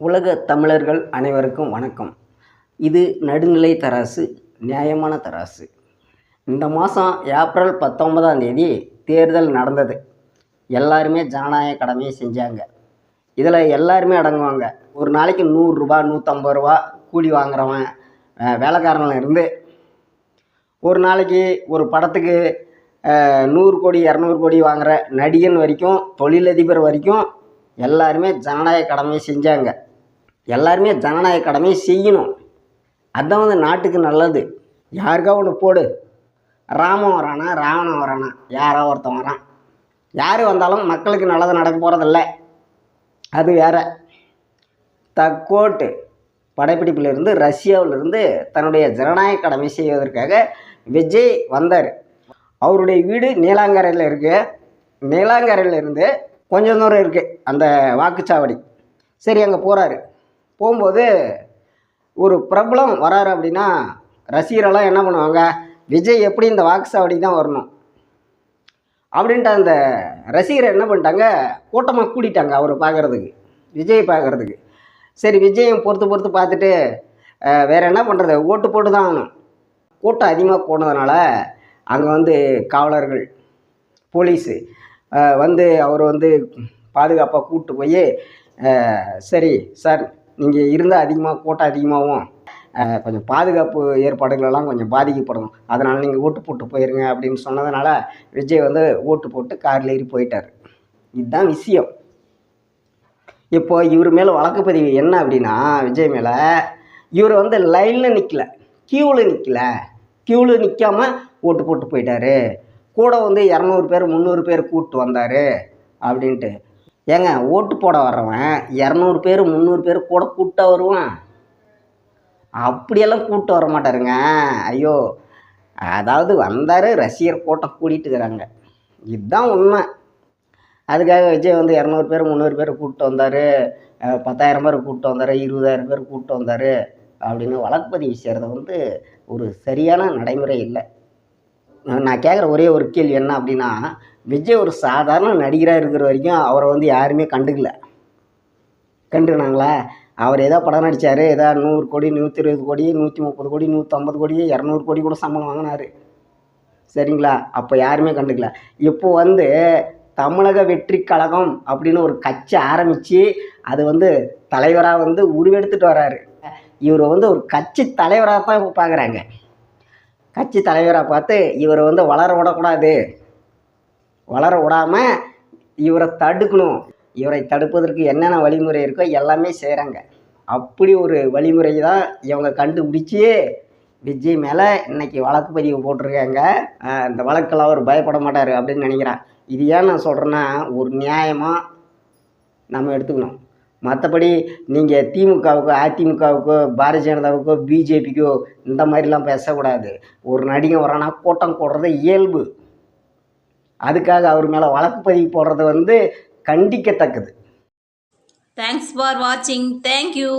உலக தமிழர்கள் அனைவருக்கும் வணக்கம். இது நடுநிலை தராசு நியாயமான தராசு. இந்த மாதம் ஏப்ரல் பத்தொன்பதாம் தேதி தேர்தல் நடந்தது. எல்லாருமே ஜனநாயக கடமையை செஞ்சாங்க. இதில் எல்லாருமே அடங்குவாங்க. ஒரு நாளைக்கு நூறுரூபா நூற்றம்பது ரூபா கூலி வாங்குறவன் வேலைக்காரனில் இருந்து ஒரு நாளைக்கு ஒரு படத்துக்கு நூறு கோடி இரநூறு கோடி வாங்குகிற நடிகன் வரைக்கும் தொழிலதிபர் வரைக்கும் எல்லாருமே ஜனநாயக கடமையை செஞ்சாங்க. எல்லாருமே ஜனநாயக கடமையை செய்யணும். அதுதான் வந்து நாட்டுக்கு நல்லது. யாருக்கா ஒன்று போடு. ராமன் வரானா ராவணன் வரானா யாரோ ஒருத்தன் வரான். யார் வந்தாலும் மக்களுக்கு நல்லது நடக்க போகிறதில்ல அது வேற. தக்கோட்டு படப்பிடிப்பிலிருந்து ரஷ்யாவிலிருந்து தன்னுடைய ஜனநாயக கடமை செய்வதற்காக விஜய் வந்தார். அவருடைய வீடு நீலாங்கரையில் இருக்குது நீலாங்கரையில் இருந்து கொஞ்சம் தூரம் இருக்குது அந்த வாக்குச்சாவடி. சரி அங்கே போகிறாரு போகும்போது ஒரு பிரபலம் வராரு அப்படின்னா ரசிகரெல்லாம் என்ன பண்ணுவாங்க? விஜய் எப்படி இந்த வாக்குச்சாவடி தான் வரணும்? அப்படின்ட்டு அந்த ரசிகரை என்ன பண்ணிட்டாங்க? கூட்டமாக கூட்டிட்டாங்க அவரை பார்க்குறதுக்கு விஜய் பார்க்குறதுக்கு. சரி விஜயம் பொறுத்து பொறுத்து பார்த்துட்டு வேறு என்ன பண்ணுறது ஓட்டு போட்டு தான் ஆகணும். கூட்டம் அதிகமாக போனதுனால அங்கே வந்து காவலர்கள் போலீஸு வந்து அவர் வந்து பாதுகாப்பாக கூப்பிட்டு போய் சரி சார் நீங்கள் இருந்தால் அதிகமாக கூட்டம் அதிகமாகும் கொஞ்சம் பாதுகாப்பு ஏற்பாடுகளெல்லாம் கொஞ்சம் பாதிக்கப்படும் அதனால் நீங்கள் ஓட்டு போட்டு போயிருங்க அப்படின்னு சொன்னதுனால விஜய் வந்து ஓட்டு போட்டு காரில் ஏறி போயிட்டார். இதுதான் விஷயம். இப்போ இவர் மேலே வழக்கு பதிவு என்ன அப்படின்னா விஜய் மேலே இவர் வந்து லைனில் நிற்கல க்யூவில் நிற்கல க்யூவில் நிற்காமல் ஓட்டு போட்டு போயிட்டாரு. கூட வந்து இரநூறு பேர் முந்நூறு பேர் கூப்பிட்டு வந்தார் அப்படின்ட்டு. ஏங்க ஓட்டு போட வர்றவன் இரநூறு பேர் முந்நூறு பேர் கூட கூப்பிட்டா வருவான்? அப்படியெல்லாம் கூப்பிட்டு வர மாட்டாருங்க. ஐயோ அதாவது வந்தார் ரசிகர் கூட்டம் கூட்டிகிட்டு இருக்கிறாங்க. இதுதான் உண்மை. அதுக்காக விஜய் வந்து இரநூறு பேர் முந்நூறு பேர் கூப்பிட்டு வந்தார். பத்தாயிரம் பேர் கூப்பிட்டு வந்தார் இருபதாயிரம் பேர் கூப்பிட்டு வந்தார் அப்படின்னு வழக்குப்பதிவு செய்கிறது வந்து ஒரு சரியான நடைமுறை இல்லை. நான் கேட்குற ஒரே ஒரு கேள்வி என்ன அப்படின்னா விஜய் ஒரு சாதாரண நடிகராக இருக்கிற வரைக்கும் அவரை வந்து யாருமே கண்டுக்கல. கண்டுக்கினாங்களா? அவர் ஏதோ படம் நடித்தார் ஏதோ நூறு கோடி நூற்றி இருபது கோடி நூற்றி முப்பது கோடி நூற்றம்பது கோடி இரநூறு கோடி கூட சம்பளம் வாங்கினார். சரிங்களா? அப்போ யாருமே கண்டுக்கல. இப்போ வந்து தமிழக வெற்றி கழகம் அப்படின்னு ஒரு கட்சி ஆரம்பித்து அது வந்து தலைவராக வந்து உருவெடுத்துட்டு வராரு. இவர் வந்து ஒரு கட்சி தலைவராக தான் இப்போ பார்க்குறாங்க கட்சி தலைவராக பார்த்து இவரை வந்து வளர விடக்கூடாது. வளர விடாமல் இவரை தடுக்கணும். இவரை தடுப்பதற்கு என்னென்ன வழிமுறை இருக்கோ எல்லாமே செய்கிறாங்க அப்படி ஒரு வழிமுறை தான் இவங்க கண்டுபிடிச்சி விஜய் மேலே இன்னைக்கு வழக்கு பதிவு போட்டிருக்காங்க. இந்த வழக்கெல்லாம் அவர் பயப்பட மாட்டார் அப்படின்னு நினைக்கிறேன். இது ஏன் நான் சொல்கிறேன்னா ஒரு நியாயமாக நம்ம எடுத்துக்கணும். மற்றபடி நீங்கள் திமுகவுக்கோ அதிமுகவுக்கோ பாரதிய ஜனதாவுக்கோ பிஜேபிக்கோ இந்த மாதிரிலாம் பேசக்கூடாது. ஒரு நடிகன் வரானா கூட்டம் போடுறது இயல்பு. அதுக்காக அவர் மேலே வழக்கு பதிவு போடுறது வந்து கண்டிக்கத்தக்கது. தேங்க்ஸ் ஃபார் வாட்சிங் தேங்க்யூ.